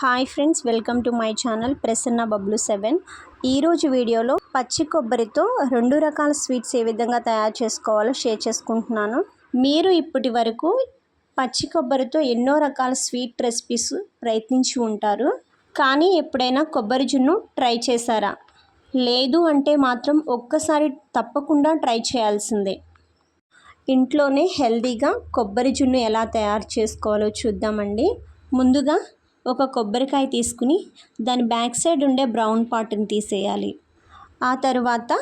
Hi friends welcome to my channel Prasanna Bablu seven. ఈరోజు వీడియోలో పచ్చి కొబ్బరితో రెండు రకాల స్వీట్స్ ఏ విధంగా తయారు చేసుకోవాలో షేర్ చేసుకుంటున్నాను. మీరు ఇప్పటి వరకు పచ్చి కొబ్బరితో ఎన్నో రకాల స్వీట్ రెసిపీస్ ప్రయత్నించి ఉంటారు. కానీ ఎప్పుడైనా కొబ్బరి జున్ను ట్రై చేశారా? లేదు అంటే మాత్రం ఒక్కసారి తప్పకుండా ట్రై చేయాల్సిందే. ఇంట్లోనే హెల్తీగా కొబ్బరి జున్ను ఎలా తయారు చేసుకోవాలో చూద్దామండి. ముందుగా ఒక కొబ్బరికాయ తీసుకుని దాని బ్యాక్ సైడ్ ఉండే బ్రౌన్ పార్ట్ని తీసేయాలి. ఆ తర్వాత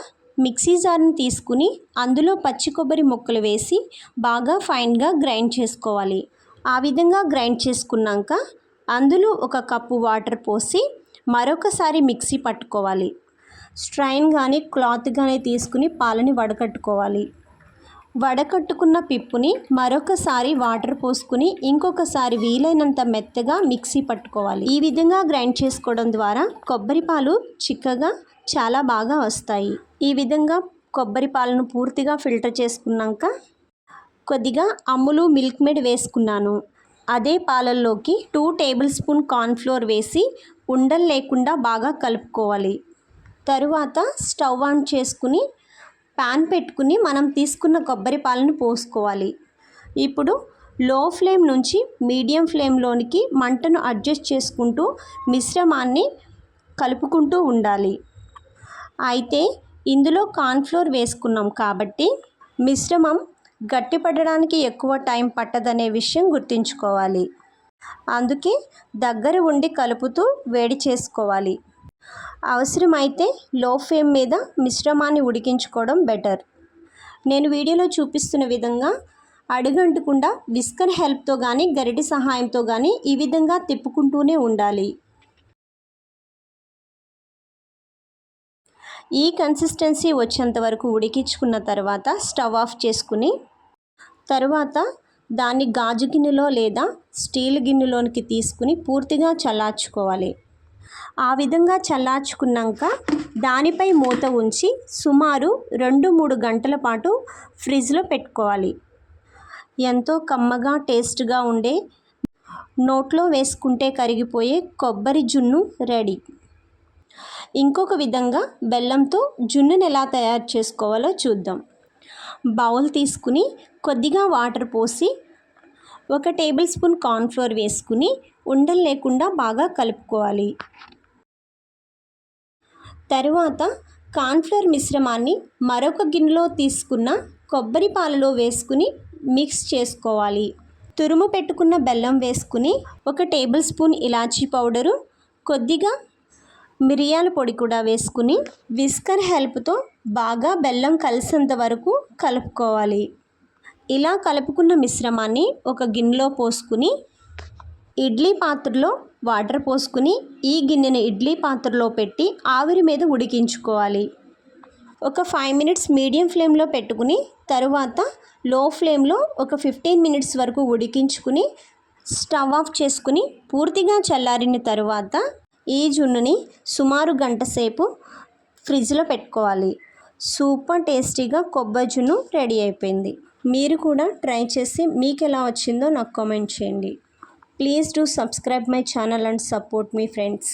మిక్సీ జార్ని తీసుకుని అందులో పచ్చి కొబ్బరి ముక్కలు వేసి బాగా ఫైన్గా గ్రైండ్ చేసుకోవాలి. ఆ విధంగా గ్రైండ్ చేసుకున్నాక అందులో ఒక కప్పు వాటర్ పోసి మరొకసారి మిక్సీ పట్టుకోవాలి. స్ట్రైన్ కానీ క్లాత్ కానీ తీసుకుని పాలని వడకట్టుకోవాలి. వడకట్టుకున్న పిప్పుని మరొకసారి వాటర్ పోసుకుని ఇంకొకసారి వీలైనంత మెత్తగా మిక్సీ పట్టుకోవాలి. ఈ విధంగా గ్రైండ్ చేసుకోవడం ద్వారా కొబ్బరి పాలు చిక్కగా చాలా బాగా వస్తాయి. ఈ విధంగా కొబ్బరి పాలను పూర్తిగా ఫిల్టర్ చేసుకున్నాక కొద్దిగా అమ్ములు మిల్క్ మేడ్ వేసుకున్నాను. అదే పాలల్లోకి టూ టేబుల్ స్పూన్ కార్న్ఫ్లోర్ వేసి ఉండలు లేకుండా బాగా కలుపుకోవాలి. తరువాత స్టవ్ ఆన్ చేసుకుని ప్యాన్ పెట్టుకుని మనం తీసుకున్న కొబ్బరి పాలను పోసుకోవాలి. ఇప్పుడు లో ఫ్లేమ్ నుంచి మీడియం ఫ్లేమ్లోనికి మంటను అడ్జస్ట్ చేసుకుంటూ మిశ్రమాన్ని కలుపుకుంటూ ఉండాలి. అయితే ఇందులో కార్న్ఫ్లోర్ వేసుకున్నాం కాబట్టి మిశ్రమం గట్టిపడడానికి ఎక్కువ టైం పట్టదనే విషయం గుర్తుంచుకోవాలి. అందుకే దగ్గర ఉండి కలుపుతూ వేడి చేసుకోవాలి. అవసరమైతే లో ఫ్లేమ్ మీద మిశ్రమాన్ని ఉడికించుకోవడం బెటర్. నేను వీడియోలో చూపిస్తున్న విధంగా అడుగంటకుండా విస్కర్ హెల్ప్తో కానీ గరిటి సహాయంతో కానీ ఈ విధంగా తిప్పుకుంటూనే ఉండాలి. ఈ కన్సిస్టెన్సీ వచ్చేంత వరకు ఉడికించుకున్న తర్వాత స్టవ్ ఆఫ్ చేసుకుని తర్వాత దాన్ని గాజు గిన్నెలో లేదా స్టీల్ గిన్నెలోనికి తీసుకుని పూర్తిగా చల్లార్చుకోవాలి. ఆ విధంగా చల్లార్చుకున్నాక దానిపై మూత ఉంచి సుమారు రెండు మూడు గంటల పాటు ఫ్రిడ్జ్లో పెట్టుకోవాలి. ఎంతో కమ్మగా టేస్ట్గా ఉండే నోట్లో వేసుకుంటే కరిగిపోయే కొబ్బరి జున్ను రెడీ. ఇంకొక విధంగా బెల్లంతో జున్నుని ఎలా తయారు చేసుకోవాలో చూద్దాం. బౌల్ తీసుకుని కొద్దిగా వాటర్ పోసి ఒక టేబుల్ స్పూన్ కార్న్ఫ్లోర్ వేసుకుని ఉండలు లేకుండా బాగా కలుపుకోవాలి. తరువాత కార్న్ఫ్లవర్ మిశ్రమాన్ని మరొక గిన్నెలో తీసుకున్న కొబ్బరి పాలలో వేసుకుని మిక్స్ చేసుకోవాలి. తురుము పెట్టుకున్న బెల్లం వేసుకుని ఒక టేబుల్ స్పూన్ ఇలాచీ పౌడరు కొద్దిగా మిరియాల పొడి కూడా వేసుకుని విస్కర్ హెల్ప్తో బాగా బెల్లం కలిసేంత వరకు కలుపుకోవాలి. ఇలా కలుపుకున్న మిశ్రమాన్ని ఒక గిన్నెలో పోసుకుని ఇడ్లీ పాత్రలో వాటర్ పోసుకుని ఈ గిన్నెను ఇడ్లీ పాత్రలో పెట్టి ఆవిరి మీద ఉడికించుకోవాలి. ఒక ఫైవ్ మినిట్స్ మీడియం ఫ్లేమ్లో పెట్టుకుని తరువాత లో ఫ్లేమ్లో ఒక ఫిఫ్టీన్ మినిట్స్ వరకు ఉడికించుకుని స్టవ్ ఆఫ్ చేసుకుని పూర్తిగా చల్లారిన తరువాత ఈ జున్నుని సుమారు గంట సేపు ఫ్రిడ్జ్లో పెట్టుకోవాలి. సూపర్ టేస్టీగా కొబ్బరి జున్ను రెడీ అయిపోయింది. మీరు కూడా ట్రై చేసి మీకు ఎలా వచ్చిందో నాకు కామెంట్ చేయండి. Please do subscribe my channel and support me friends.